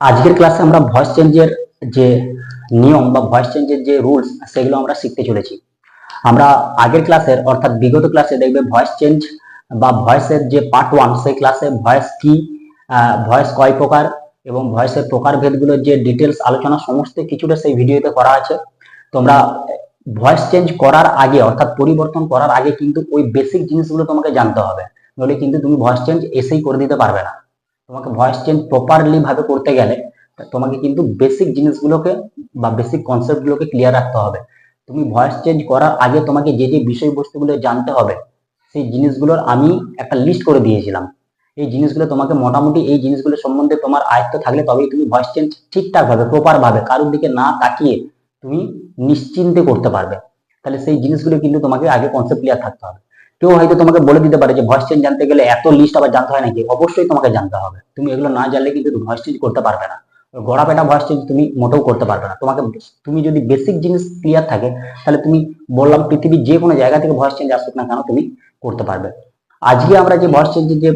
আজকের ক্লাসে আমরা ভয়েস চেঞ্জের যে নিয়ম বা ভয়েস চেঞ্জের যে রুলস সেগুলো আমরা শিখতে চলেছি। আমরা আগের ক্লাসের অর্থাৎ বিগত ক্লাসে দেখবে ভয়েস চেঞ্জ বা ভয়েসের যে পার্ট ওয়ান সেই ক্লাসে ভয়েস কি ভয়েস কয় প্রকার এবং ভয়েসের প্রকারভেদগুলোর যে ডিটেলস আলোচনা, সমস্ত কিছুটা সেই ভিডিওতে করা আছে। তোমরা ভয়েস চেঞ্জ করার আগে, অর্থাৎ পরিবর্তন করার আগে কিন্তু ওই বেসিক জিনিসগুলো তোমাকে জানতে হবে। নইলে কিন্তু তুমি ভয়েস চেঞ্জ এসেই করে দিতে পারবে না। তোমাকে ভয়েস চেঞ্জ প্রপারলি ভাবে করতে গেলে তোমাকে কিন্তু বেসিক জিনিসগুলোকে বা বেসিক কনসেপ্টগুলোকে ক্লিয়ার রাখতে হবে। তুমি ভয়েস চেঞ্জ করার আগে তোমাকে যে যে বিষয়বস্তুগুলো জানতে হবে, সেই জিনিসগুলোর আমি একটা লিস্ট করে দিয়েছিলাম। এই জিনিসগুলো তোমাকে মোটামুটি এই জিনিসগুলো সম্বন্ধে তোমার আয়ত্ত থাকলে তবেই তুমি ভয়েস চেঞ্জ ঠিকঠাক ভাবে প্রপার ভাবে কারোর দিকে না তাকিয়ে তুমি নিশ্চিন্তে করতে পারবে। তাহলে সেই জিনিসগুলো কিন্তু তোমাকে আগে কনসেপ্ট ক্লিয়ার থাকতে হবে। কেউ হয়তো তোমাকে বলে দিতে পারে যে ভয়েস চেঞ্জ জানতে গেলে এত লিস্ট আবার জানতে হয় নাকি? অবশ্যই তোমাকে জানতে হবে। তুমি এগুলো না জানলে কিন্তু ভয়েস চেঞ্জ করতে পারবে না। গড়া পেটা ভয়েস চেঞ্জ তুমি মোটেও করতে পারবে না। তোমাকে তুমি যদি বেসিক জিনিস ক্লিয়ার থাকে, তাহলে তুমি বললাম পৃথিবীর যে কোনো জায়গা থেকে ভয়েস চেঞ্জ আসুক না কেন তুমি করতে পারবে। আজকে আমরা যে ভয়েস চেঞ্জের যে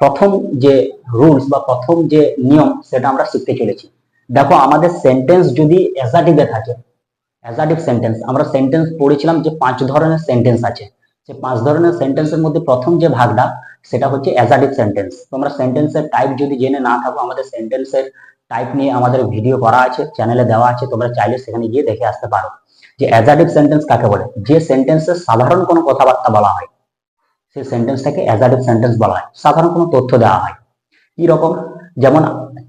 প্রথম যে রুলস বা প্রথম যে নিয়ম, সেটা আমরা শিখতে চলেছি। দেখো, আমাদের সেন্টেন্স যদি অ্যাজাটিভে থাকে অ্যাজাটিভ সেন্টেন্স আমরা সেন্টেন্স পড়েছিলাম যে পাঁচ ধরনের সেন্টেন্স আছে। যে পাঁচ ধরনের সেন্টেন্সের মধ্যে প্রথম যে ভাগটা, সেটা হচ্ছে অ্যাজাটিভ সেন্টেন্স তোমরা সেন্টেন্সের টাইপ যদি জেনে না থাকো, আমাদের সেন্টেন্সের টাইপ নিয়ে আমাদের ভিডিও করা আছে চ্যানেলে দেওয়া আছে, তোমরা চাইলে সেখানে গিয়ে দেখে আসতে পারো। যে অ্যাজাটিভ সেন্টেন্স কাকে বলে? যে সেন্টেন্সে সাধারণ কোনো কথাবার্তা বলা হয়, সেই সেন্টেন্সটাকে অ্যাজাটিভ সেন্টেন্স বলা হয়। সাধারণ কোনো তথ্য দেওয়া হয়। কি রকম যেমন,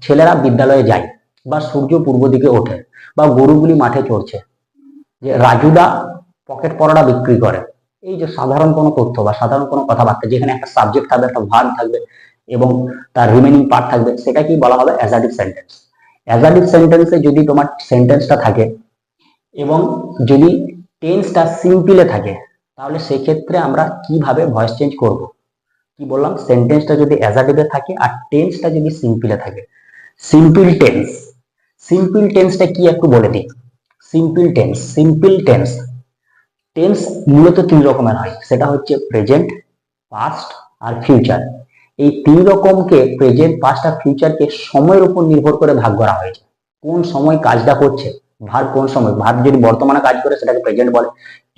ছেলেরা বিদ্যালয়ে যায় বা সূর্য পূর্ব দিকে ওঠে বা গরুগুলি মাঠে চড়ছে। যে রাজুদা পকেট পরোটা বিক্রি করে। এই যে সাধারণ কোনো তথ্য বা সাধারণ কোনো কথাবার্তা যেখানে একটা সাবজেক্ট থাকবে, একটা ভার্ব থাকবে এবং তার রিমেনিং পার্ট থাকবে সেটা কি বলা হবে অ্যাজাটিভ সেন্টেন্স অ্যাজাটিভ সেন্টেন্সে যদি তোমার সেন্টেন্সটা থাকে এবং যদি টেন্সটা সিম্পলে থাকে, তাহলে সেক্ষেত্রে আমরা কীভাবে ভয়েস চেঞ্জ করব? কি বললাম? সেন্টেন্সটা যদি অ্যাজাটিভে থাকে আর টেন্সটা যদি সিম্পলে থাকে। সিম্পল টেন্স সিম্পল টেন্সটা কি একটু বলে দিই? Simple tense simple tense tense মূলত তিন রকমের হয়। সেটা হচ্ছে প্রেজেন্ট পাস্ট আর ফিউচার এই তিন রকমকে প্রেজেন্ট পাস্ট আর ফিউচারকে সময়ের উপর নির্ভর করে ভাগ করা হয়েছে। কোন সময় কাজটা করছে, ভার কোন সময়? ভার যদি বর্তমানে কাজ করে, সেটাকে প্রেজেন্ট বলে।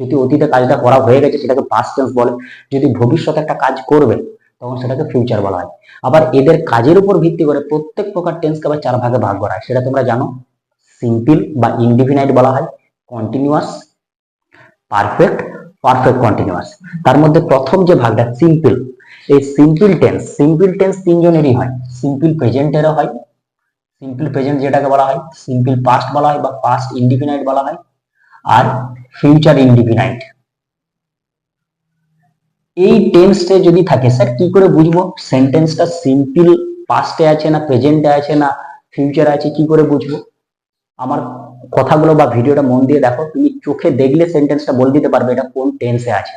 যদি অতীতে কাজটা করা হয়ে গেছে, সেটাকে পাস্ট টেন্স বলে। যদি ভবিষ্যতে একটা কাজ করবে, তখন সেটাকে ফিউচার বলা হয়। আবার এদের কাজের উপর ভিত্তি করে প্রত্যেক প্রকার টেন্সকে আবার চার ভাগে ভাগ করা হয়। সেটা তোমরা জানো সিম্পল বা ইনডিফিনাইট বলা হয় কন্টিনিউয়াস পারফেক্ট পারফেক্ট কন্টিনিউয়াস তার মধ্যে প্রথম যে ভাগটা সিম্পল এই সিম্পল টেন্স সিম্পল টেন্স তিনজনেরই হয়। সিম্পল প্রেজেন্টেরও হয় সিম্পল প্রেজেন্ট যেটাকে বলা হয় সিম্পল পাস্ট বলা হয় বা পাস্ট ইনডিফিনাইট বলা হয়, আর ফিউচার ইনডিফিনাইট এই টেন্সটে যদি থাকে স্যার কি করে বুঝব? সেন্টেন্সটা সিম্পল পাস্টে আছে না প্রেজেন্টে আছে না ফিউচার আছে, কি করে বুঝব? আমার কথাগুলো বা ভিডিওটা মন দিয়ে দেখো, তুমি চোখে দেখলে সেন্টেন্সটা বলে দিতে পারবে এটা কোন টেন্সে আছে।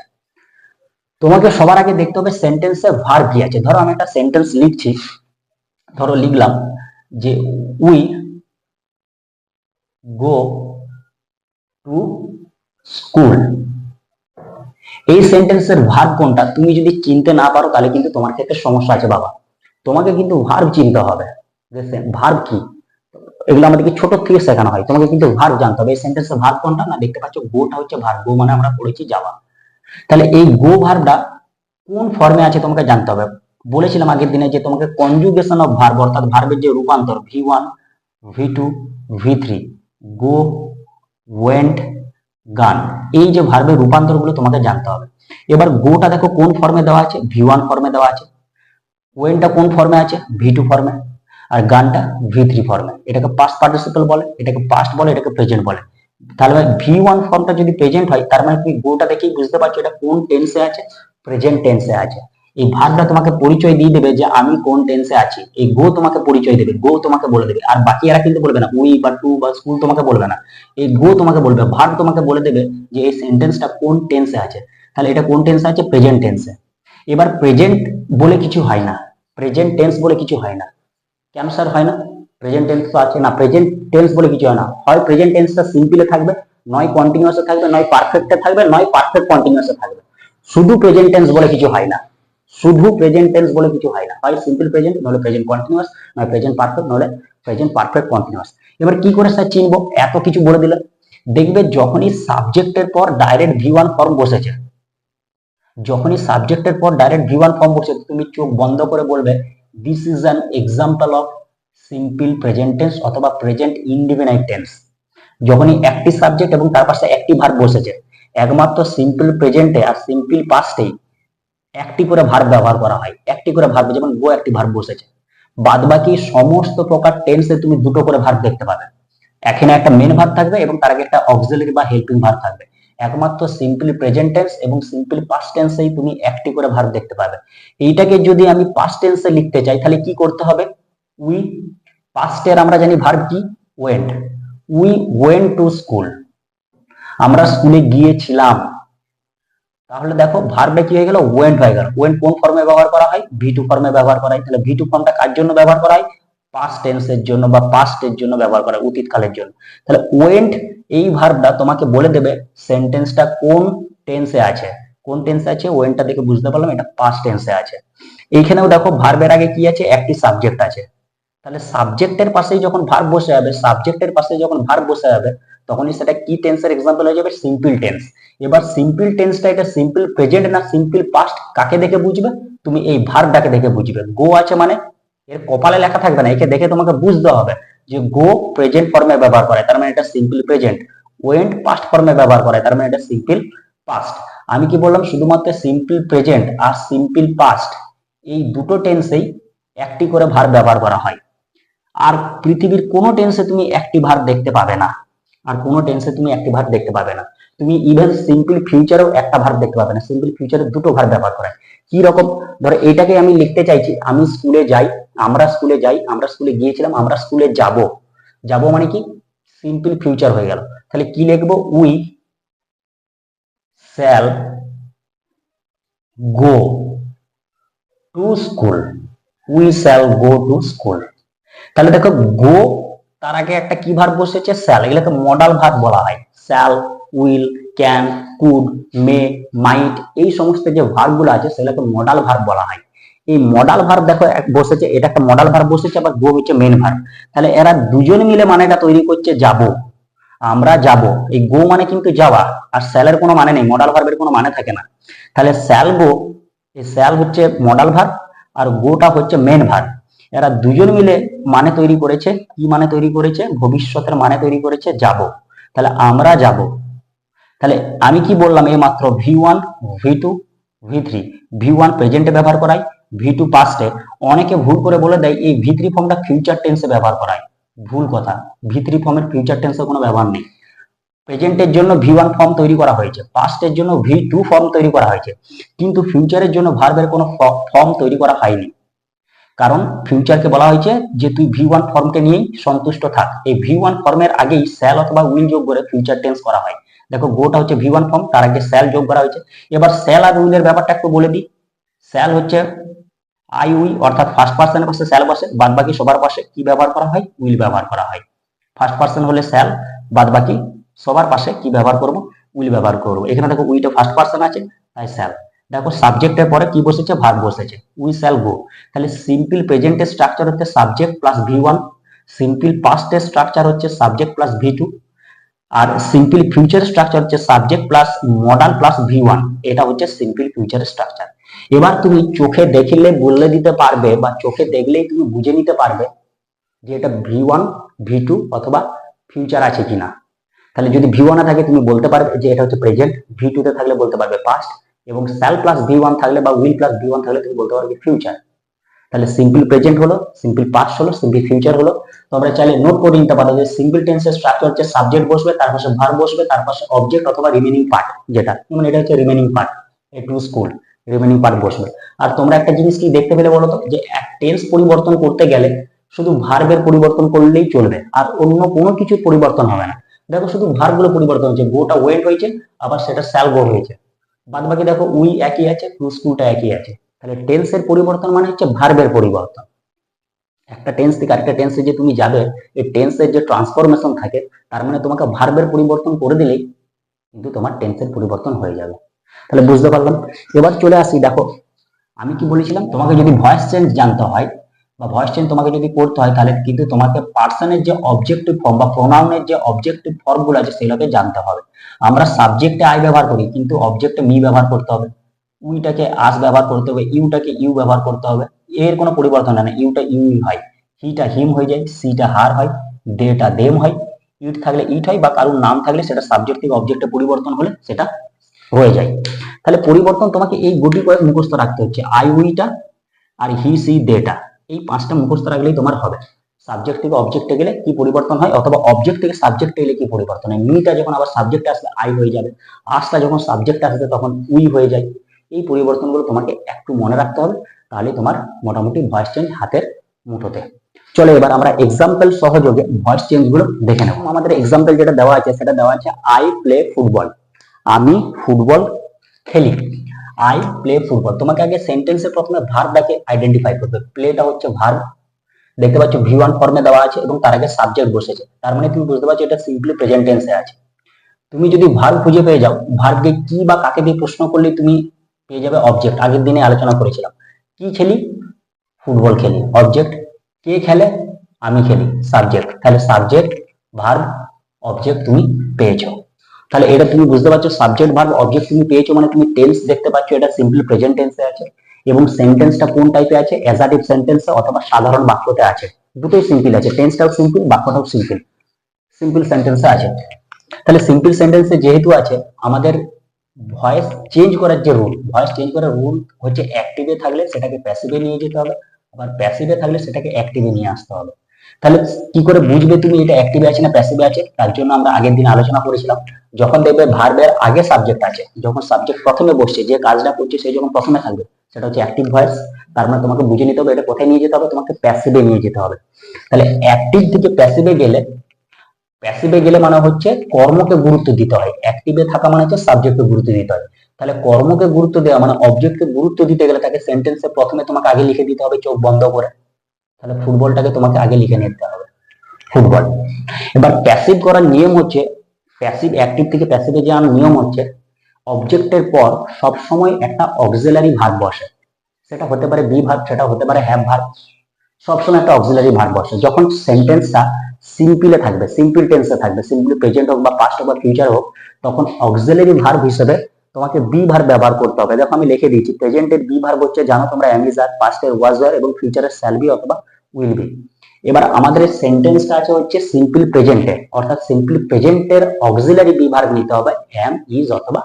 তোমাকে সবার আগে দেখতে হবে সেন্টেন্সে ভার্ব কি আছে। ধরো আমি একটা সেন্টেন্স লিখছি, ধরো লিখলাম যে উই গো টু স্কুল এই সেন্টেন্সের ভার্ব কোনটা? তুমি যদি চিনতে না পারো, তাহলে কিন্তু তোমার ক্ষেত্রে সমস্যা আছে, বাবা। তোমাকে কিন্তু ভার্ব চিনতে হবে। ভার্ব কি? এগুলো আমাদেরকে ছোট থেকে শেখানো হয়। তোমাকে কিন্তু ভার্ব জানতে হবে। এই সেন্টেন্সের ভার্ব কোনটা না? দেখতে পাচ্ছ গোটা হচ্ছে ভার্ব গো মানে আমরা পড়েছি যাওয়া তাহলে এই গো ভার্বটা কোন ফর্মে আছে তোমাকে জানতে হবে? বলেছিলাম আগের দিনে যে তোমাকে কনজুগেশন অফ ভার্ব অর্থাৎ ভার্বের যে রূপান্তর V one V two V three go went gone এই যে ভার্বের রূপান্তরগুলো তোমাকে জানতে হবে। এবার গোটা দেখো কোন ফর্মে দেওয়া আছে? ভি ওয়ান ফর্মে দেওয়া আছে। ওয়েনটা কোন ফর্মে আছে? ভি টু ফর্মে আর গানটা ভি থ্রি ফর্মে এটাকে পাস্ট পার্টিসিপাল বলে, এটাকে পাস্ট বলে, এটাকে প্রেজেন্ট বলে। তাহলে ভি ওয়ান ফর্মটা যদি প্রেজেন্ট হয়, তার মানে তুমি গোটা দেখেই বুঝতে পারছ এটা কোন টেন্সে আছে প্রেজেন্ট টেন্সে আছে। এই ভাগটা তোমাকে পরিচয় দিয়ে দেবে যে আমি কোন টেন্সে আছি। এই গো তোমাকে পরিচয় দেবে, গো তোমাকে বলে দেবে। আর বাকি এরা কিন্তু বলবে না, উই বা টু বা স্কুল তোমাকে বলবে না। এই গো তোমাকে বলবে ভার্ব তোমাকে বলে দেবে যে এই সেন্টেন্সটা কোন টেন্সে আছে। তাহলে এটা কোন টেন্সে আছে? প্রেজেন্ট টেন্সে এবার প্রেজেন্ট বলে কিছু হয় না। প্রেজেন্ট টেন্স বলে কিছু হয় না। কেন স্যার হয় না প্রেজেন্ট টেন্স তো আছে না? প্রেজেন্ট টেন্স বলে কিছু হয় না। হয় প্রেজেন্ট টেন্সটা সিম্পলে থাকবে, নয় কন্টিনিউয়াসে থাকবে, নয় পারফেক্টে থাকবে, নয় পারফেক্ট কন্টিনিউয়াসে থাকবে। শুধু প্রেজেন্ট টেন্স বলে কিছু হয় না। শুধু প্রেজেন্ট টেন্স বলে কিছু হয় না। হয় সিম্পল প্রেজেন্ট নলে প্রেজেন্ট কন্টিনিউয়াস নয় প্রেজেন্ট পারফেক্ট নলে প্রেজেন্ট পারফেক্ট কন্টিনিউয়াস এবার কি করে স্যার চিনবো? এত কিছু বলে দিলে দেখবে যখনই সাবজেক্টের পর ডাইরেক্ট ভি ওয়ান ফর্ম বসেছে, যখনই সাবজেক্টের পর ডাইরেক্ট ভি ওয়ান ফর্ম বসেছে, তুমি চোখ বন্ধ করে বলবে this is an example of simple present tense অথবা প্রেজেন্ট ইনডিফিনাইট টেন্স যখনই একটি সাবজেক্ট এবং তার পাশে একটি ভার্ব বসেছে, একমাত্র সিম্পল প্রেজেন্টে আর সিম্পল পাস্টেই একটি করে ভার্ব ব্যবহার করা হয়। একটি করে ভার্ব যেমন গো একটি ভার্ব বসেছে। বাদ বাকি সমস্ত প্রকার টেন্সে তুমি দুটো করে ভার্ব দেখতে পাবে। এখানে একটা মেন ভার্ব থাকবে এবং তার আগে একটা অক্সিলারি বা হেল্পিং ভার্ব থাকবে। একমাত্র সিম্পলি প্রেজেন্ট টেন্স এবং সিম্পলি পাস্ট টেন্সেই তুমি একটি করে ভার্ব দেখতে পাবে। এইটাকে যদি আমি পাস্ট টেন্সে লিখতে চাই, তাহলে কি করতে হবে? উই পাস্টের আমরা জানি ভার্ব কি? Went we went to school আমরা স্কুলে গিয়েছিলাম। তাহলে দেখো ভার্বে কি হয়ে গেল? ওয়েন্ট হয়ে গেল। ওয়েন্ট কোন ফর্মে ব্যবহার করা হয়? ভি টু ফর্মে ব্যবহার করা হয়। তাহলে ভি টু ফর্মটা কার জন্য ব্যবহার করা হয়? পাস্ট টেন্সের জন্য বা পাস্টের জন্য ব্যবহার করা হয় অতীত কালের জন্য। তাহলে ওয়েন্ট এই ভার্বটা তোমাকে বলে দেবে সেন্টেন্সটা কোন টেন্সে আছে। কোন টেন্সে আছে? ওয়েন্টটা দেখে বুঝতে পারলাম, এটা পাস্ট টেন্সে আছে। এইখানেও দেখো ভার্বের আগে কি আছে? একটি সাবজেক্ট আছে। তাহলে সাবজেক্টের পাশেই যখন ভার্ব বসে যাবে সাবজেক্টের পাশে যখন ভার্ব বসে যাবে, তখনই সেটা কি টেন্সের এক্সাম্পল হয়ে যাবে? সিম্পল টেন্স এবার সিম্পল টেন্সটা এটা সিম্পল প্রেজেন্ট না সিম্পল পাস্ট কাকে দেখে বুঝবে? তুমি এই ভার্বটাকে দেখে বুঝবে। গো আছে মানে এর কপালে লেখা থাকবে না, একে দেখে তোমাকে বুঝতে হবে যে গো প্রেজেন্ট ফর্মে ব্যবহার করে, তার মানে এটা সিম্পল প্রেজেন্ট ওয়েন্ট পাস্ট ফর্মে ব্যবহার করে, তার মানে এটা সিম্পল পাস্ট আমি কি বললাম, শুধুমাত্র সিম্পল প্রেজেন্ট আর সিম্পল পাস্ট এই দুটো টেন্সেই একটি করে ভার ব্যবহার করা হয়। আর পৃথিবীর কোনো টেন্সে তুমি একটি ভার দেখতে পাবে না, আর কোনো টেন্সে তুমি একটি ভার দেখতে পাবে না। তুমি ইভেন সিম্পল ফিউচারেও একটা ভার দেখতে পাবে না। সিম্পল ফিউচারে দুটো ভার ব্যবহার করে কি রকম? ধরো এটাকে আমি লিখতে চাইছি, আমি স্কুলে যাই, আমরা স্কুলে যাই, আমরা স্কুলে গিয়েছিলাম, আমরা স্কুলে যাব। যাব মানে কি? সিম্পল ফিউচার হয়ে গেল। তাহলে কি লিখব? We shall go to school we shall go to school তাহলে দেখো গো তার আগে একটা কি ভার্ব বসেছে? শ্যাল এগুলোকে মডাল ভার্ব বলা হয়। Shall will can could may might এই সমস্ত যে ভার্বগুলো আছে, সেগুলোকে মডাল ভার্ব বলা হয়। এই মডাল ভার্ব দেখো, এক বসেছে, এটা একটা মডাল ভার্ব বসেছে, আবার গো হচ্ছে মেন ভার্ব তাহলে এরা দুজন মিলে মানেটা তৈরি করছে, যাব। আমরা যাব। এই গো মানে কিন্তু যাওয়া, আর স্যালের কোনো মানে নেই মডাল ভার্বের কোনো মানে থাকে না। তাহলে স্যাল গো এই স্যাল হচ্ছে মডাল ভার্ব আর গোটা হচ্ছে মেন ভার্ব এরা দুজন মিলে মানে তৈরি করেছে, কি মানে তৈরি করেছে? ভবিষ্যতের মানে তৈরি করেছে, যাব। তাহলে আমরা যাব। তাহলে আমি কি বললাম এই মাত্র V one V two V three V one প্রেজেন্টে ব্যবহার করাই ভি টু পাস্টে অনেকে ভুল করে বলে দেয়, এই ভি থ্রি ফর্মটা ফিউচার টেন্সে ব্যবহার করায় ভুল কথা। ভি থ্রি ফর্মের ফিউচার টেন্সে কোনো ব্যবহার নেই। প্রেজেন্টের জন্য ভি ওয়ান ফর্ম তৈরি করা হয়েছে। পাস্টের জন্য ভি টু ফর্ম তৈরি করা হয়েছে। কিন্তু ফিউচারের জন্য ভার্বের কোনো ফর্ম তৈরি করা হয়নি। কারণ ফিউচারকে বলা হয়েছে যে তুই ভি ওয়ান ফর্মকে নিয়েই সন্তুষ্ট থাক। এই ভি ওয়ান ফর্মের আগেই স্যাল অথবা উইল যোগ করে ফিউচার টেন্স করা হয়। দেখো গোটা হচ্ছে ভি ওয়ান ফর্ম তার আগে স্যাল যোগ করা হয়েছে। এবার স্যাল আর উইলের ব্যাপারটা একটু বলে দিই। স্যাল হচ্ছে আই উই, অর্থাৎ ফার্স্ট পার্সনের পাশে স্যাল বসে বাদ বাকি সবার পাশে কি ব্যবহার করা হয়? উইল ব্যবহার করা হয়। ফার্স্ট পার্সন হলে স্যাল বাদ বাকি সবার পাশে কি ব্যবহার করব? উইল ব্যবহার করব। এখানে দেখো উইটা ফার্স্ট পার্সন আছে, তাই স্যাল দেখো সাবজেক্টের পরে কি বসেছে? ভার্ব বসেছে। উই শ্যাল গো তাহলে সিম্পল প্রেজেন্টের স্ট্রাকচার হচ্ছে subject plus V one simple পাস্টের structure হচ্ছে সাবজেক্ট প্লাস ভি টু আর সিম্পল ফিউচার স্ট্রাকচার হচ্ছে subject plus modal plus V one এটা হচ্ছে সিম্পল ফিউচার স্ট্রাকচার এবার তুমি চোখে দেখলে বললে দিতে পারবে বা চোখে দেখলেই তুমি বুঝে নিতে পারবে যে এটা ভি ওয়ান ভি টু অথবা ফিউচার আছে কিনা। তাহলে যদি ভি ওয়ানে থাকে তুমি বলতে পারবে যে এটা হচ্ছে প্রেজেন্ট ভি টু তে থাকলে বলতে পারবে পাস্ট এবং স্যাল প্লাস ভি ওয়ান থাকলে বা উইল প্লাস ভি ওয়ান থাকলে তুমি বলতে পারবে ফিউচার তাহলে সিম্পল প্রেজেন্ট হলো সিম্পল পাস্ট হলো সিম্পল ফিউচার হলো। তোমরা চাইলে নোট করে নিতে পারো যে সিম্পল টেন্সের স্ট্রাকচার হচ্ছে সাবজেক্ট বসবে, তার পাশে ভার বসবে, তার পাশে অবজেক্ট অথবা রিমেনিং পার্ট যেটা। যেমন এটা হচ্ছে রিমেনিং পার্ট এ টু স্কুল রিমেনিং পার্ট বসবে। আর তোমরা একটা জিনিস কি দেখতে পেলে বলো তো যে টেন্স পরিবর্তন করতে গেলে শুধু ভার্বের পরিবর্তন করলেই চলবে, আর অন্য কোনো কিছু পরিবর্তন হবে না। দেখো শুধু ভার্বগুলো পরিবর্তন হয়েছে গোটা ওয়েট হয়েছে, আবার সেটা স্যাল গো হয়েছে। বাদ বাকি দেখো উই একই আছে টু স্কুলটা একই আছে। তাহলে টেন্সের পরিবর্তন মানে হচ্ছে ভার্বের পরিবর্তন। একটা টেন্স থেকে আরেকটা টেন্সে যে তুমি যাবে, এই টেন্সের যে ট্রান্সফরমেশন থাকে, তার মানে তোমাকে ভার্বের পরিবর্তন করে দিলেই কিন্তু তোমার টেন্সের পরিবর্তন হয়ে যাবে। তাহলে বুঝতে পারলাম? এবার চলে আসি, দেখো, আমি কি বলেছিলাম? তোমাকে যদি ভয়েস চেঞ্জ জানতে হয় বা ভয়েস চেঞ্জ তোমাকে যদি করতে হয়, তাহলে কিন্তু তোমাকে পার্সনের যে অবজেক্টিভ ফর্ম বা প্রোনাউনের যে অবজেক্টিভ ফর্মগুলো আছে, সেগুলোকে জানতে হবে। আমরা সাবজেক্টে আই ব্যবহার করি, কিন্তু অবজেক্টে মি ব্যবহার করতে হবে। উইটাকে আস ব্যবহার করতে হবে, ইউটাকে ইউ ব্যবহার করতে হবে। এর কোনো পরিবর্তন হয় না, ইউটা ইউই হয়। হিটা হিম হয়ে যায়, সিটা হার হয়, দেটা দেম হয়। ইট থাকলে ইট হয় বা কারোর নাম থাকলে সেটা সাবজেক্ট থেকে অবজেক্টে পরিবর্তন হলে সেটা হয়ে যায়। তাহলে পরিবর্তন তোমাকে এই গুটি করে মুখস্থ রাখতে হচ্ছে, আই উইটা আর হি সি দেটা। এই পাঁচটা মুখস্থ রাখলেই তোমার হবে। সাবজেক্ট থেকে অবজেক্টে গেলে কি পরিবর্তন হয়, অথবা অবজেক্ট থেকে সাবজেক্টে গেলে কি পরিবর্তন হয়? মিটা যখন আবার সাবজেক্টে আসলে আই হয়ে যাবে আসটা যখন সাবজেক্টে আসবে তখন উই হয়ে যায়। এই পরিবর্তনগুলো তোমাকে একটু মনে রাখতে হবে তাহলে তোমার মোটামুটি ভয়েস চেঞ্জ হাতের মুঠোতে। চলো এবার আমরা এক্সাম্পল সহযোগে ভয়েস চেঞ্জগুলো দেখে নেব। আমাদের এক্সাম্পল যেটা দেওয়া আছে, সেটা দেওয়া আছে আই প্লে ফুটবল আমি ফুটবল খেলি। আই প্লে ফুটবল তোমাকে আগে সেন্টেন্সের প্রথমে ভার্বটাকে আইডেন্টিফাই করবে। প্লেটা হচ্ছে ভার্ব দেখতে পাচ্ছ ভি ওয়ান ফর্মে দেওয়া আছে এবং তার আগে সাবজেক্ট বসেছে। তার মানে তুমি বুঝতে পারছ, এটা সিম্পলি প্রেজেন্ট টেন্সে আছে। তুমি যদি ভার্ব খুঁজে পেয়ে যাও ভার্বকে কি বা কাকে দিয়ে প্রশ্ন করলে তুমি পেয়ে যাবে অবজেক্ট আগের দিনে আলোচনা করেছিলাম। কি খেলি? ফুটবল খেলি। অবজেক্ট কে খেলে? আমি খেলি। সাবজেক্ট তাহলে সাবজেক্ট ভার্ব অবজেক্ট তুমি পেয়েছ। তাহলে এটা তুমি বুঝতে পারছ সাবজেক্ট ভার্ব অবজেক্ট তুমি পেয়েছ মানে তুমি টেন্স দেখতে পাচ্ছ, এটা সিম্পল প্রেজেন্ট টেন্সে আছে। এবং সেন্টেন্সটা কোন টাইপে আছে? অ্যাজাটিভ সেন্টেন্সে অথবা সাধারণ বাক্যতে আছে। দুটোই সিম্পল আছে। টেন্সটাও সিম্পল বাক্যটাও সিম্পল সিম্পল সেন্টেন্সে আছে। তাহলে সিম্পল সেন্টেন্সে যেহেতু আছে, আমাদের ভয়েস চেঞ্জ করার যে রুল ভয়েস চেঞ্জ করার রুল হচ্ছে অ্যাক্টিভে থাকলে সেটাকে প্যাসিভে নিয়ে যেতে হবে, আবার প্যাসিভে থাকলে সেটাকে অ্যাক্টিভে নিয়ে আসতে হবে। তাহলে কি করে বুঝবে তুমি এটা অ্যাক্টিভে আছে না প্যাসিভে আছে? তার জন্য আমরা আগের দিন আলোচনা করেছিলাম, যখন দেখবে ভার্বের আগে সাবজেক্ট আছে, যখন সাবজেক্ট প্রথমে বসছে, যে কাজটা করছে সে যখন প্রথমে থাকবে, সেটা হচ্ছে অ্যাক্টিভ ভয়েস তার মানে তোমাকে বুঝে নিতে হবে এটা কোথায় নিয়ে যেতে হবে, তোমাকে প্যাসিভে নিয়ে যেতে হবে। তাহলে অ্যাক্টিভ থেকে প্যাসিভে গেলে প্যাসিভে গেলে মানে হচ্ছে কর্মকে গুরুত্ব দিতে হয়। অ্যাক্টিভে থাকা মানে হচ্ছে সাবজেক্টকে গুরুত্ব দিতে হয়। তাহলে কর্মকে গুরুত্ব দেওয়া মানে অবজেক্টকে গুরুত্ব দিতে গেলে তাকে সেন্টেন্সে প্রথমে তোমাকে আগে লিখে দিতে হবে চোখ বন্ধ করে। তাহলে ফুটবলটাকে তোমাকে আগে লিখে নিতে হবে। ফুটবল। এবার প্যাসিভ করার নিয়ম হচ্ছে প্যাসিভ অ্যাক্টিভ থেকে প্যাসিভে যাওয়ার নিয়ম হচ্ছে অবজেক্টের পর সব সময় একটা অক্সিলারি ভার্ব বসে। সেটা হতে পারে বি ভার্ব সেটা হতে পারে হ্যাভ ভার্ব সবসময় একটা অক্সিলারি ভার্ব বসে। যখন সেন্টেন্সটা সিম্পলে থাকবে সিম্পল টেন্সে থাকবে সিম্পলি প্রেজেন্ট হোক বা পাস্ট হোক বা ফিউচার হোক, তখন অক্সিলারি ভার্ব হিসেবে তোমাকে বি ভার্ব ব্যবহার করতে হবে। দেখো আমি লিখে দিয়েছি প্রেজেন্টের বি ভার্ব হচ্ছে জানো তোমরা অ্যামিজার পাস্টের ওয়াজ ওয়ার এবং ফিউচারের শ্যাল বি অথবা উইল বি এবার আমাদের সেন্টেন্সটা আছে হচ্ছে সিম্পল প্রেজেন্টে অর্থাৎ সিম্পল প্রেজেন্টের অক্সিলারি বি ভার্ব নিতে হবে এম ইজ অথবা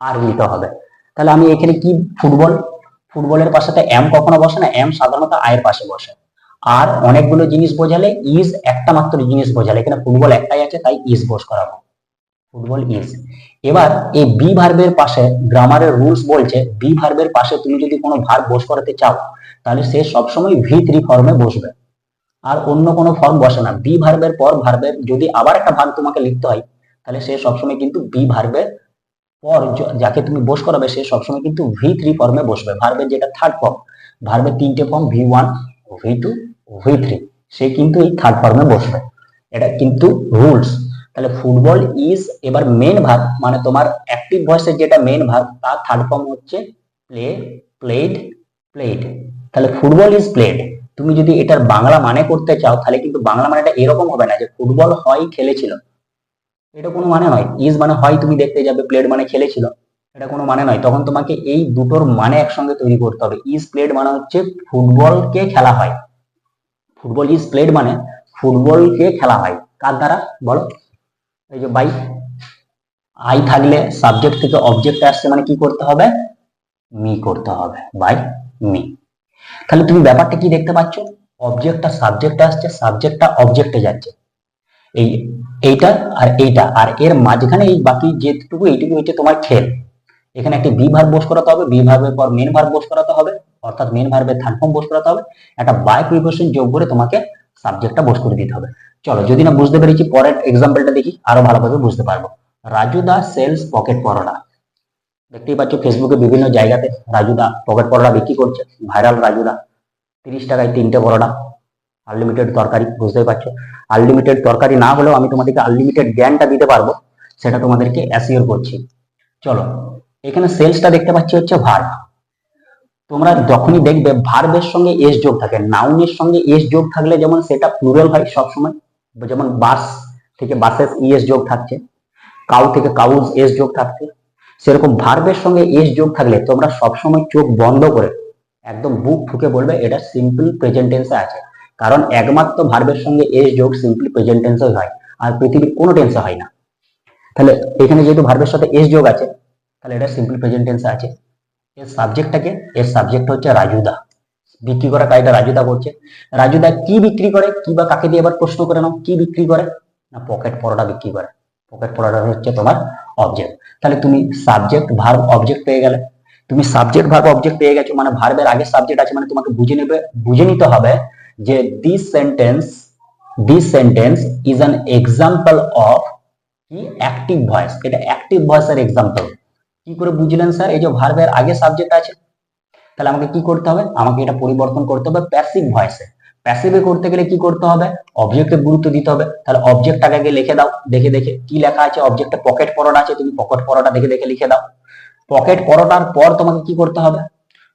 আর নিতে হবে। তাহলে আমি এখানে কি ফুটবল ফুটবলের পাশে এম কখনো বসে না এম সাধারণত আয়ের পাশে বসে। আর অনেকগুলো জিনিস বোঝালে ইজ একটা মাত্র জিনিস বোঝালে, এখানে ফুটবল একটাই আছে, তাই ইজ বস করাবো। ফুটবল ইজ এবার এই বি ভার্বের পাশে গ্রামারের রুলস বলছে বি ভার্বের পাশে তুমি যদি কোনো ভার্ব বস করাতে চাও, তাহলে সে সবসময় ভি থ্রি ফর্মে বসবে। আর অন্য কোনো ফর্ম বসে না। বি ভার্বের পর ভার্বের যদি আবার একটা ভার্ব তোমাকে লিখতে হয়, তাহলে সে সবসময় কিন্তু বি ভার্বের পর যাকে তুমি বস করাবে, সে সবসময় কিন্তু ভি থ্রি ফর্মে বসবে। ভার্বের যেটা থার্ড ফর্ম ভার্বের তিনটে form V one V two V three সে কিন্তু এই থার্ড ফর্মে বসবে। এটা কিন্তু রুলস তাহলে ফুটবল ইজ এবার মেন ভার্ব মানে তোমার অ্যাক্টিভ ভয়েসের যেটা মেন ভার্ব তার থার্ড ফর্ম হচ্ছে প্লে প্লেড প্লেড তাহলে ফুটবল ইজ প্লেড তুমি যদি এটার বাংলা মানে করতে চাও, তাহলে কিন্তু বাংলা মানেটা এরকম হবে না যে ফুটবল হয় খেলেছিল। এটা কোনো মানে নয়। ইজ মানে হয় তুমি দেখতে যাবে প্লেড মানে খেলেছিল। এটা কোনো মানে নয়। তখন তোমাকে এই দুটোর মানে একসঙ্গে তৈরি করতে হবে। ইজ প্লেড মানে হচ্ছে ফুটবলকে খেলা হয়। ফুটবল ইজ প্লেড মানে ফুটবলকে খেলা হয়। কার দ্বারা? বলো। এই যে বাই আই থাকলে সাবজেক্ট থেকে অবজেক্ট আসছে মানে কি করতে হবে? মি করতে হবে। বাই মি তাহলে তুমি ব্যাপারটা কি দেখতে পাচ্ছ? অবজেক্টটা সাবজেক্টে আসছে সাবজেক্টটা অবজেক্টে যাচ্ছে। এই এইটা আর এইটা, আর এর মাঝখানে এই বাকি যেটুকু, এইটুকু হচ্ছে তোমার খেল। এখানে একটি বি ভার্ব বস করাতে হবে বি ভার্বের পর মেন ভার্ব বস করাতে হবে। অর্থাৎ মেন ভার্বের থার্ড ফর্ম বস করাতে হবে। একটা বাই প্রিপোজিশন যোগ করে তোমাকে সাবজেক্টটা বস করে দিতে হবে। চলো, যদি না বুঝতে পেরেছি, পরের এক্সাম্পলটা দেখি, আরও ভালোভাবে বুঝতে পারব। রাজু দা সেলস পকেট পরোটা। দেখতেই পাচ্ছ ফেসবুকে বিভিন্ন জায়গাতে রাজুদা পকেট পরোটা বিক্রি করছে ভাইরাল রাজুদা তিরিশ টাকায় তিনটে পরোটা আনলিমিটেড তরকারি, বুঝতেই পারছ? আনলিমিটেড তরকারি না হলেও আমি তোমাদেরকে আনলিমিটেড জ্ঞানটা দিতে পারব, সেটা তোমাদেরকে অ্যাসিওর করছি। চলো, এখানে সেলসটা দেখতে পাচ্ছি হচ্ছে ভার্ব তোমরা যখনই দেখবে ভার্বের সঙ্গে এস যোগ থাকে নাউনের সঙ্গে এস যোগ থাকলে যেমন সেটা প্লুরাল হয় সবসময়, যেমন বাস থেকে বাসেস ইএস যোগ থাকছে কাউ থেকে কাউজ এস যোগ থাকছে, সেরকম ভার্বের সঙ্গে এস যোগ থাকলে তোমরা সবসময় চোখ বন্ধ করে একদম বুক ফুকে বলবে, এটা সিম্পল প্রেজেন্ট টেন্সে আছে। কারণ একমাত্র ভার্বের সঙ্গে এস যোগ সিম্পল প্রেজেন্ট টেন্সে হয়, আর পৃথিবীর কোনো টেন্সে হয় না। তাহলে এখানে যেহেতু ভার্বের সাথে এস যোগ আছে, তাহলে এটা সিম্পল প্রেজেন্ট টেন্সে আছে। এর সাবজেক্টটাকে এর সাবজেক্ট হচ্ছে রাজুদা। বিক্রি করা কাজটা রাজুদা করছে। রাজুদা কি বিক্রি করে? কি বা কাকে দিয়ে এবার প্রশ্ন করে নাও? কি বিক্রি করে? না পকেট পরোটা বিক্রি করে। পকেট পরোটা হচ্ছে তোমার অবজেক্ট তাহলে তুমি সাবজেক্ট ভার্ব অবজেক্ট পেয়ে গেলে। তুমি সাবজেক্ট ভার্ব অবজেক্ট পেয়ে গেছো মানে ভার্বের আগে সাবজেক্ট আছে মানে তোমাকে বুঝে নেবে, বুঝে নিতে হবে যে this sentence this sentence is an example of কি? অ্যাক্টিভ ভয়েস এটা অ্যাক্টিভ ভয়েসের এক্সাম্পল কি করে বুঝলেন স্যার এই যে ভার্বের আগে সাবজেক্ট আছে। তাহলে আমাকে কি করতে হবে? আমাকে এটা পরিবর্তন করতে হবে প্যাসিভ ভয়েসে প্যাসিভে করতে গেলে কি করতে হবে? অবজেক্টে গুরুত্ব দিতে হবে। তাহলে অবজেক্টটাকে আগে লিখে দাও, দেখে দেখে। কি লেখা আছে? অবজেক্টে পকেট পরোটা আছে, তুমি পকেট পরোটা দেখে দেখে লিখে দাও। পকেট পরোটার পর তোমাকে কি করতে হবে?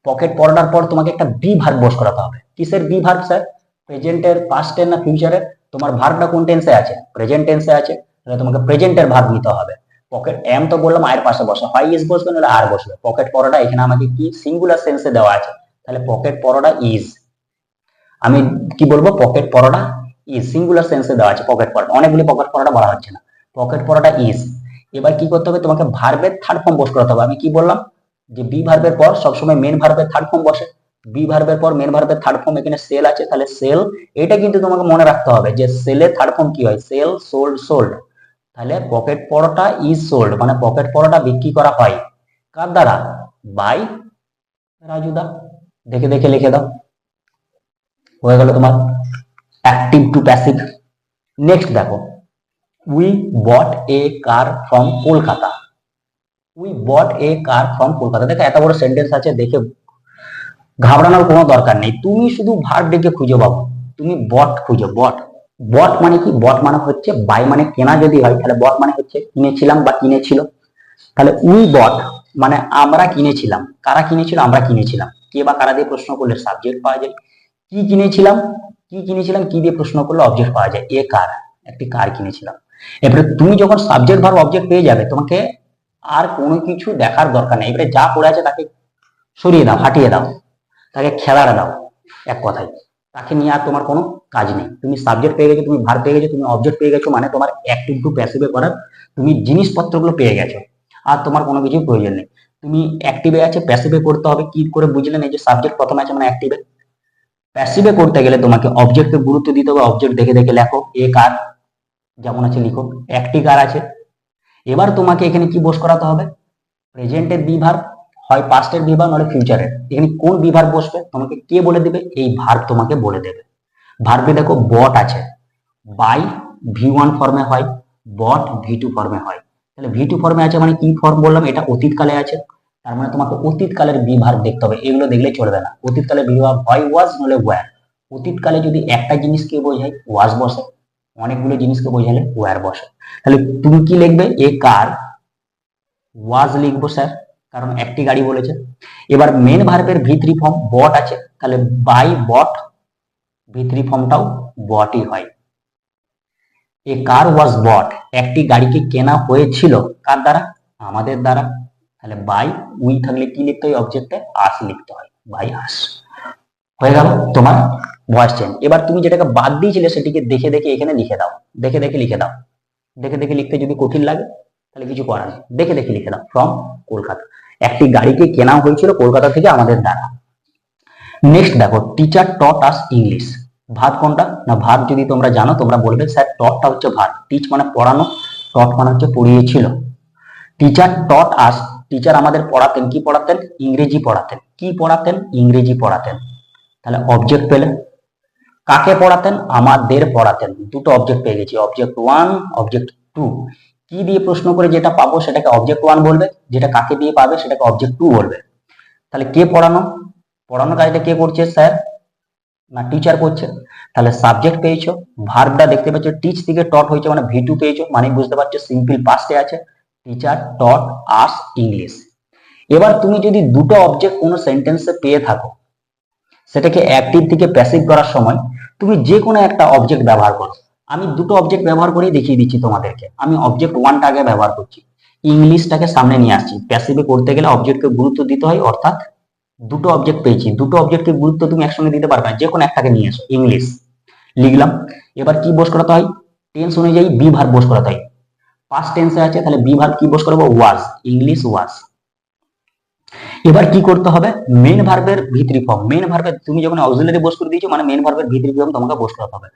পকেট পরোটার পর তোমাকে একটা বি ভার্ব বস করাতে হবে। কিসের বি ভার্ব স্যার প্রেজেন্টের পাস্টের না ফিউচারের তোমার ভার্বটা কোন টেন্সে আছে? প্রেজেন্ট টেন্সে আছে। তাহলে তোমাকে প্রেজেন্টের ভার্ব নিতে হবে। পকেট এম তো বললাম আয়ের পাশে বসে। হয় ইজ বসবে নাহলে আর বসবে? পকেট পরোটা এখানে আমাকে কি সিঙ্গুলার সেন্সে দেওয়া আছে? তাহলে পকেট পরোটা ইজ আমি কি বলব? পকেট পরোটা ইজ সিঙ্গুলার সেন্সে দেওয়া আছে পকেট পরোটা। অনেকগুলি পকেট পরোটা বলা হচ্ছে না। পকেট পরোটা ইজ এবার কি করতে হবে? তোমাকে ভার্বের থার্ড ফর্ম বস করাতে হবে। আমি কি বললাম? যে বি ভার্বের পর সবসময় মেন ভার্বের থার্ড ফর্ম বসে। বি ভার্বের পর মেন ভার্বের থার্ড ফর্ম এখানে সেল আছে। তাহলে সেল এটা কিন্তু তোমাকে মনে রাখতে হবে যে সেলের থার্ড ফর্ম কি হয়? সেল সোল্ড সোল্ড তাহলে পকেট পরোটা ইজ সোল্ড মানে পকেট পরোটা বিক্রি করা হয়। কার দ্বারা? বাই রাজুদা। দেখে দেখে লিখে দাও। হয়ে গেল তোমার অ্যাক্টিভ টু প্যাসিভ নেক্সট দেখো। We bought a car from Kolkata we bought a car from Kolkata দেখো, এত বড় সেন্টেন্স আছে, দেখে ঘাবড়ানোর কোনো দরকার নেই। তুমি শুধু ভার ডেকে খুঁজো বাবু তুমি বট খুঁজো বট বট মানে কি? বট মানে হচ্ছে বাই মানে কেনা যদি হয়, তাহলে বট মানে হচ্ছে কিনেছিলাম বা কিনেছিল। তাহলে উই বট মানে আমরা কিনেছিলাম। কারা কিনেছিল? আমরা কিনেছিলাম। কে বা কারা দিয়ে প্রশ্ন করলে সাবজেক্ট পাওয়া যায়? কি কিনেছিলাম? কি কিনেছিলাম? কি দিয়ে প্রশ্ন করলে অবজেক্ট পাওয়া যায়? এ কার একটি কার কিনেছিলাম। এবারে তুমি যখন সাবজেক্ট ভার অবজেক্ট পেয়ে যাবে, তোমাকে আর কোনো কিছু দেখার দরকার নেই। এবারে যা পড়ে আছে তাকে সরিয়ে দাও, হাঁটিয়ে দাও। তাকে খেলার দাও, এক কথায়। তাকে নিয়ে আর তোমার কোনো কাজ নেই। তুমি সাবজেক্ট পেয়ে গেছো, তুমি ভার পেয়ে গেছো, তুমি অবজেক্ট পেয়ে গেছো মানে তোমার অ্যাক্টিভ টু প্যাসিভে করার তুমি জিনিসপত্রগুলো পেয়ে গেছো, আর তোমার কোনো কিছু প্রয়োজন নেই। তুমি অ্যাক্টিভে আছে প্যাসিভে করতে হবে, কি করে বুঝলেন এই যে সাবজেক্ট প্রথমে আছে মানে অ্যাক্টিভে প্যাসিভে করতে গেলে তোমাকে অবজেক্টকে গুরুত্ব দিতে হবে অবজেক্ট দেখে দেখে লেখো, এ কার, যেমন আছে লিখো, একটি কার আছে। এবার তোমাকে এখানে কি বস করাতে হবে? প্রেজেন্টের বিভার হয় পাস্টের বিভার নয় ফিউচারের এখানে কোন বিভার বসবে? তোমাকে কে বলে দেবে? এই ভার তোমাকে বলে দেবে। ভার্বে দেখো বট আছে। বাই ভি ওয়ান ফর্মে হয় বট ভি টু ফর্মে হয়। তাহলে ভি টু ফর্মে আছে মানে কি ফর্ম বললাম? এটা অতীতকালে আছে। তার মানে তোমাকে অতীতকালের বিভার দেখতে হবে। এগুলো দেখলে চলবে না। অতীতকালের বিভার হয় ওয়াজ নলে ওয়্যার অতীতকালে যদি একটা জিনিসকে বোঝায় ওয়াজ বসে। অনেকগুলো জিনিসকে বোঝালে ওয়্যার বসে। তাহলে তুমি কি লিখবে? এ কার? ওয়াজ লিখব স্যার কারণ একটি গাড়ি বলেছে। এবার মেন ভার্বের ভিতরি ফর্ম বট আছে, তাহলে বাই বট ভিতরি ফর্মটাও বটই হয়। এ কার ওয়াজ বট একটি গাড়িকে কেনা হয়েছিল কার দ্বারা? আমাদের দ্বারা। তাহলে বাই উই থাকলে কি লিখতে হয়? অবজেক্টে আস লিখতে হয় বাই আস হয়ে গেল তোমার ভয়েস চেঞ্জ এবার তুমি যেটাকে বাদ দিয়েছিলে সেটিকে দেখে দেখে এখানে লিখে দাও। দেখে দেখে লিখে দাও। দেখে দেখে লিখতে যদি কঠিন লাগে তাহলে কিছু করার দেখে দেখে লিখে দাও ফ্রম কলকাতা। একটি গাড়িকে কেনা হয়েছিল কলকাতা থেকে আমাদের দ্বারা। নেক্সট দেখো টিচার টট আস ইংলিশ ভাত কোনটা? না, ভাত যদি তোমরা জানো, তোমরা বলবে, স্যার টটটা হচ্ছে ভাত। টিচ মানে পড়ানো টট মানে হচ্ছে পড়িয়েছিল। টিচার টট আস টিচার আমাদের পড়াতেন, কি পড়াতেন? ইংরেজি পড়াতেন। কি পড়াতেন? ইংরেজি পড়াতেন। তাহলে অবজেক্ট পেলে। কাকে পড়াতেন? আমাদের পড়াতেন। দুটো অবজেক্ট পেয়ে গেছি। অবজেক্ট ওয়ান অবজেক্ট টু কি দিয়ে প্রশ্ন করে যেটা পাবো সেটাকে অবজেক্ট ওয়ান বলবে, যেটা কাকে দিয়ে পাবে সেটাকে অবজেক্ট টু বলবে। তাহলে কে পড়ানো? পড়ানো কাজটা কে করছে স্যার? না টিচার করছে? তাহলে সাবজেক্ট পেয়েছ ভার্বটা দেখতে পাচ্ছ টিচ থেকে টট হয়েছে মানে ভি টু পেয়েছ মানে বুঝতে পারছ সিম্পল পাস্টে আছে। টিচার টট আস ইংলিশ এবার তুমি যদি দুটো অবজেক্ট কোনো সেন্টেন্সে পেয়ে থাকো, সেটাকে অ্যাক্টিভ থেকে প্যাসিভ করার সময়, তুমি যে কোনো একটা অবজেক্ট ব্যবহার করো। আমি দুটো অবজেক্ট ব্যবহার করেই দেখিয়ে দিচ্ছি তোমাদেরকে। আমি অবজেক্ট ওয়ানটা আগে ব্যবহার করছি। ইংলিশটাকে সামনে নিয়ে আসছি। প্যাসিভে করতে গেলে অবজেক্টকে গুরুত্ব দিতে হয়, অর্থাৎ দুটো অবজেক্ট পেয়েছি। দুটো অবজেক্টকে গুরুত্ব তুমি একসঙ্গে দিতে পারবে না। যে কোনো একটাকে নিয়ে এসো ইংলিশ লিখলাম। এবার কি বোস করাতে হয়? টেন্স অনুযায়ী বি ভার বোস করাতে হয়। পাস্ট টেন্সে আছে, তাহলে বি ভার কি বোস করাবো? ওয়াজ ইংলিশ ওয়াজ এবার কি করতে হবে? মেন ভার্বের ভিতরি ফর্ম মেন ভার্বের তুমি যখন অক্সিলারি বোস করে দিয়েছ মানে মেন ভার্বের ভিতরি ফর্ম তোমাকে বোস করাতে হবে।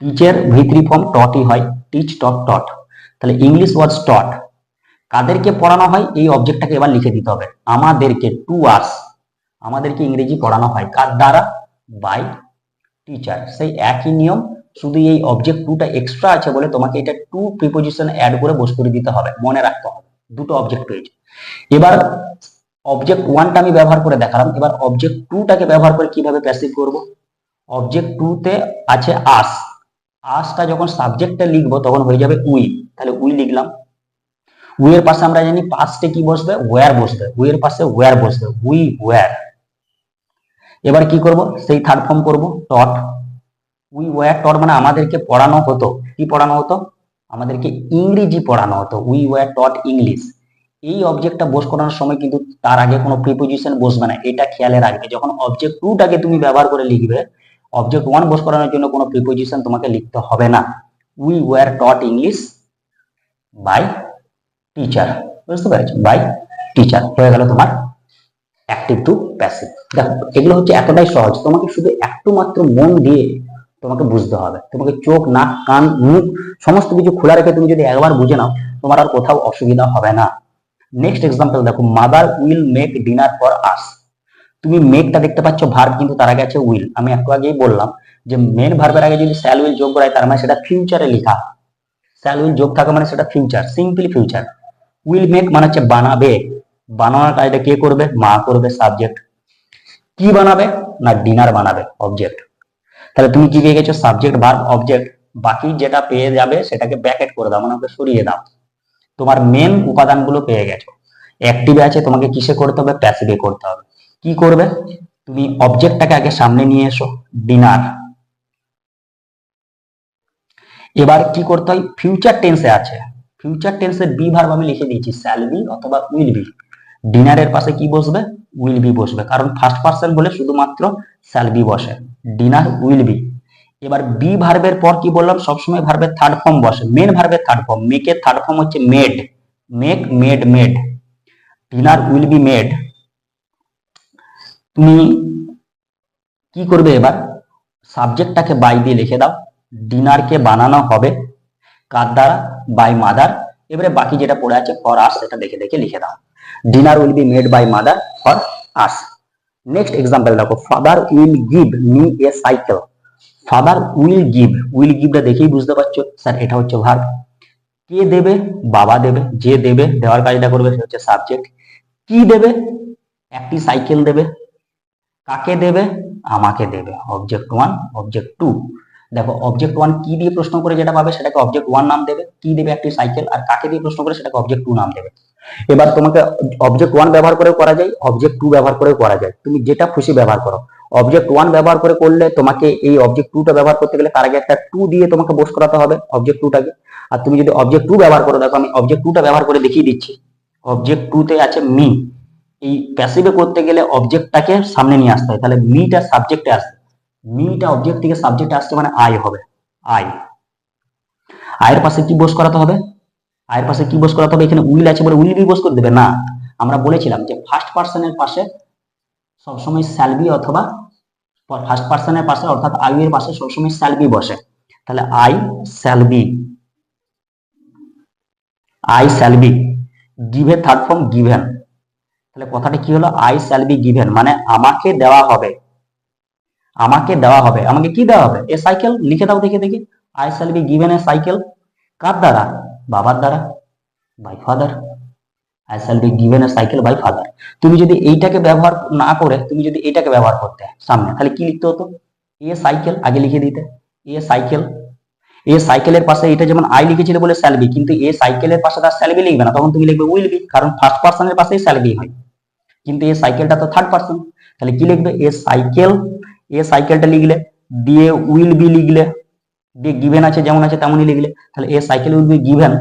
টিচের ভিত্রি ফর্ম টটই হয় টিচ টট টট তাহলে ইংলিশ ওয়াজ টট কাদেরকে পড়ানো হয়, এই অবজেক্টটাকে এবার লিখে দিতে হবে। আমাদেরকে টু আর্স আমাদেরকে ইংরেজি পড়ানো হয়। কার দ্বারা? বাই টিচার সেই একই নিয়ম, শুধু এই অবজেক্ট টুটা এক্সট্রা আছে বলে তোমাকে এটা টু প্রিপোজিশন অ্যাড করে বস করে দিতে হবে। মনে রাখতে হবে। দুটো অবজেক্ট পেয়েছে এবার অবজেক্ট ওয়ানটা আমি ব্যবহার করে দেখালাম। এবার অবজেক্ট টুটাকে ব্যবহার করে কীভাবে প্যাসিভ করব? অবজেক্ট টুতে আছে আস আসটা যখন সাবজেক্টটা লিখব, তখন হয়ে যাবে উই। তাহলে উই লিখলাম। উই এর পাশে আমরা জানি পাস্টে কি বসবে? ওয়্যার বসবে। উই এর পাশে ওয়্যার বসবে। উই ওয়্যার এবার কি করব? সেই থার্ড ফর্ম করব টট উই ওয়্যার টট মানে আমাদেরকে পড়ানো হতো। কি পড়ানো হতো? আমাদেরকে ইংরেজি পড়ানো হতো। উই ওয়্যার টট ইংলিশ এই অবজেক্টটা বোস করানোর সময় কিন্তু তার আগে কোনো প্রিপোজিশন বসবে না। এটা খেয়ালে রাখবে। যখন অবজেক্ট টুটাকে তুমি ব্যবহার করে লিখবে অবজেক্ট ওয়ান বোস করানোর জন্য কোনো প্রিপোজিশন তোমাকে লিখতে হবে না। We were taught English by teacher বুঝতে পেরেছ? বাই টিচার হয়ে গেল তোমার অ্যাক্টিভ টু প্যাসিভ দেখো, এগুলো হচ্ছে এতটাই সহজ। তোমাকে শুধু একটু মাত্র মন দিয়ে তোমাকে বুঝতে হবে। তোমাকে চোখ, নাক, কান, মুখ সমস্ত কিছু খোলা রেখে তুমি যদি একবার বুঝে নাও, তোমার আর কোথাও অসুবিধা হবে না। নেক্সট এক্সাম্পল দেখো mother will make dinner for us তুমি মেকটা দেখতে পাচ্ছ ভার্ব কিন্তু তার আগে আছে উইল আমি একটু আগেই বললাম যে মেন ভার্বের আগে যদি স্যাল উইল যোগ করায় তার মানে সেটা ফিউচারে লেখা। স্যাল উইল যোগ থাকে মানে সেটা future simply future will make মানে হচ্ছে বানাবে। বানানোর কাজটা কে করবে? মা করবে সাবজেক্ট কি বানাবে? না ডিনার বানাবে অবজেক্ট তাহলে তুমি কি পেয়ে গেছো? সাবজেক্ট ভার্ব অবজেক্ট বাকি যেটা পেয়ে যাবে, সেটাকে ব্যাকেট করে দাও মানে ওকে সরিয়ে দাও। তোমার মেন উপাদানগুলো পেয়ে গেছো। অ্যাক্টিভে আছে, তোমাকে কিসে করতে হবে? প্যাসিভে করতে হবে। কি করবে? তুমি অবজেক্টটাকে আগে সামনে নিয়ে এসো ডিনার এবার কি করতে হয়? ফিউচার টেন্সে আছে। ফিউচার টেন্সে বি ভার্ব আমি লিখে দিয়েছি শ্যাল বি অথবা উইল বি ডিনারের পাশে কি বসবে? উইল বি বসবে। কারণ ফার্স্ট পার্সন বলে শুধুমাত্র শ্যাল বি বসে। ডিনার উইল বি এবার বি ভার্বের পর কি বললাম? সবসময় ভার্বের থার্ড ফর্ম বসে। মেন ভার্বের থার্ড ফর্ম মেকের থার্ড ফর্ম হচ্ছে made make made made dinner will be made তুমি কি করবে? এবার সাবজেক্টটাকে বাই দিয়ে লিখে দাও। ডিনারকে বানানো হবে। কার দ্বারা? বাই মাদার এবারে বাকি যেটা পড়ে আছে ফর আস সেটা দেখে দেখে লিখে দাও। Dinner will be made by mother for us next example দেখো। Father will give me a cycle father will give will গিভটা দেখেই বুঝতে পারছ? স্যার এটা হচ্ছে ভার্ব কে দেবে? বাবা দেবে। যে দেবে, দেওয়ার কাজটা করবে, সে হচ্ছে সাবজেক্ট কি দেবে? একটি সাইকেল দেবে। কাকে দেবে? আমাকে দেবে। অবজেক্ট ওয়ান অবজেক্ট টু দেখো অবজেক্ট ওয়ান কি দিয়ে প্রশ্ন করে যেটা পাবে সেটাকে অবজেক্ট ওয়ান নাম দেবে। কি দেবে একটি সাইকেল আর কাকে দিয়ে প্রশ্ন করে সেটাকে অবজেক্ট টু নাম দেবে। এবার তোমাকে অবজেক্ট ওয়ান ব্যবহার করে করা যায় অবজেক্ট টু ব্যবহার করে করা যায়। তুমি যেটা খুশি ব্যবহার করো। অবজেক্ট ওয়ান ব্যবহার করে করলে তোমাকে এই অবজেক্ট টুটা ব্যবহার করতে গেলে তার আগে একটা টু দিয়ে তোমাকে বোস করাতে হবে অবজেক্ট টুটাকে আর তুমি যদি অবজেক্ট টু ব্যবহার করো, দেখো আমি অবজেক্ট টুটা ব্যবহার করে দেখিয়ে দিচ্ছি। অবজেক্ট টুতে আছে মি এই প্যাসিভে করতে গেলে অবজেক্টটাকে সামনে নিয়ে আসতে হয়। তাহলে মিটা সাবজেক্টে আসবে। মিটা অবজেক্ট থেকে সাবজেক্টে আসছে মানে আই হবে। আই আয়ের পাশে কি বোস করাতে হবে? আয়ের পাশে কি বোস করাতে হবে? এখানে উইল আছে বলে উইল বি বোস করে দেবে। না, আমরা বলেছিলাম যে ফার্স্ট পার্সনের পাশে সবসময় স্যালবি অথবা ফার্স্ট পার্সনের পাশে অর্থাৎ আই এর পাশে সবসময় স্যালবি বসে। তাহলে I shall be I shall be গিভে third form given তাহলে কথাটা কি হলো? আই শ্যাল বি গিভেন মানে আমাকে দেওয়া হবে। আমাকে দেওয়া হবে। আমাকে কি দেওয়া হবে? এ সাইকেল লিখে দাও দেখে দেখি। I shall be given a cycle কার দ্বারা? বাবার দ্বারা? By father I shall be given a cycle by father তুমি যদি এইটাকে ব্যবহার না করে, তুমি যদি এইটাকে ব্যবহার করতে সামনে, তাহলে কি লিখতে হতো? এ সাইকেল আগে লিখে দিতে। এ সাইকেল এ সাইকেলের পাশে এটা যেমন আই লিখেছিল বলে স্যালবি কিন্তু এ সাইকেলের পাশে তার স্যালবি লিখবে না। তখন তুমি লিখবে উইল বি কারণ ফার্স্ট পার্সনের পাশেই স্যালবি হয়। কিন্তু এই সাইকেলটা তো থার্ড পার্সন তাহলে কি লিখবে? এ সাইকেল এ সাইকেলটা লিখলে, দিয়ে উইল বি লিখলে, দিয়ে গিভেন আছে, যেমন আছে, তেমনই লিখলে, তাহলে a cycle will be given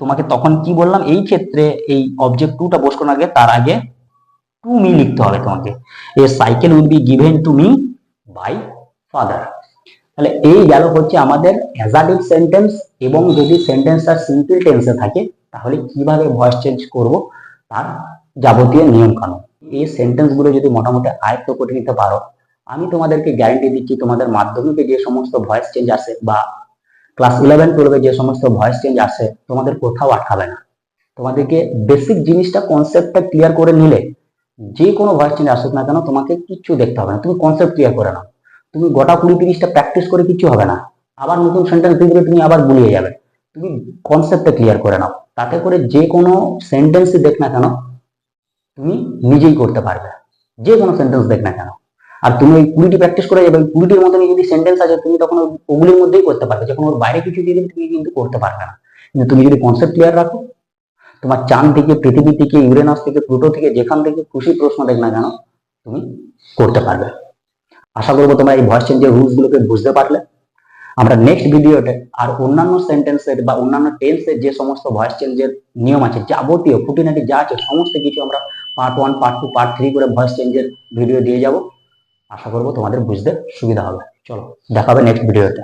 তোমাকে তখন কি বললাম? এই ক্ষেত্রে এই অবজেক্ট টুটা বস করার আগে, তার আগে টু মি লিখতে হবে তোমাকে। A cycle will be given to me by father তাহলে এই গেল হচ্ছে আমাদের অ্যাজাডিভ সেন্টেন্স এবং যদি সেন্টেন্সটা সিম্পল টেন্সে থাকে, তাহলে কীভাবে ভয়েস চেঞ্জ করব? তার যাবতীয় নিয়ম কানুন এই সেন্টেন্সগুলো যদি মোটামুটি আয়ত্ত করে নিতে পারো, আমি তোমাদেরকে গ্যারান্টি দিচ্ছি, তোমাদের মাধ্যমিকে যে সমস্ত ভয়েস চেঞ্জ আসে বা ক্লাস ইলেভেন টুয়েলভে যে সমস্ত ভয়েস চেঞ্জ আসে, তোমাদের কোথাও আটকাবে না। তোমাদেরকে বেসিক জিনিসটা কনসেপ্টটা ক্লিয়ার করে নিলে, যে কোনো ভয়েস চেঞ্জ আসুক না কেন, তোমাকে কিচ্ছু দেখতে হবে না। তুমি কনসেপ্ট ক্লিয়ার করে নাও। তুমি গোটা কুড়ি তিরিশটা প্র্যাকটিস করে কিছু হবে না। আবার নতুন সেন্টেন্স দিলে তুমি আবার গুলিয়ে যাবে। তুমি কনসেপ্টটা ক্লিয়ার করে নাও। তাতে করে যে কোনো সেন্টেন্সই দেখ না কেন তুমি নিজেই করতে পারবে। যে কোনো সেন্টেন্স দেখ না কেন। আর তুমি ওই কুড়িটি প্র্যাকটিস করে যাবে কুড়িটির মতনই যদি সেন্টেন্স আছে, তুমি তখন ওগুলির মধ্যেই করতে পারবে। যখন ওর বাইরে কিছু দিয়ে তুমি কিন্তু করতে পারবে না। কিন্তু তুমি যদি কনসেপ্ট ক্লিয়ার রাখো, তোমার চাঁদ থেকে, পৃথিবী থেকে ইউরেনাস থেকে প্লুটো থেকে, যেখান থেকে খুশি প্রশ্ন দেখ না কেন, তুমি করতে পারবে। আশা করব তোমরা এই ভয়েস চেঞ্জের রুলস গুলোকে বুঝতে পারলে। আমরা নেক্সট ভিডিওতে আর অন্যান্য সেন্টেন্সের বা অন্যান্য টেন্সের যে সমস্ত ভয়েস চেঞ্জের নিয়ম আছে, যাবতীয়, খুঁটিনাটি যা আছে, সমস্ত কিছু আমরা part one part two part three করে ভয়েস চেঞ্জের ভিডিও দিয়ে যাব। আশা করব তোমাদের বুঝতে সুবিধা হবে। চলো, দেখাবে নেক্সট ভিডিওতে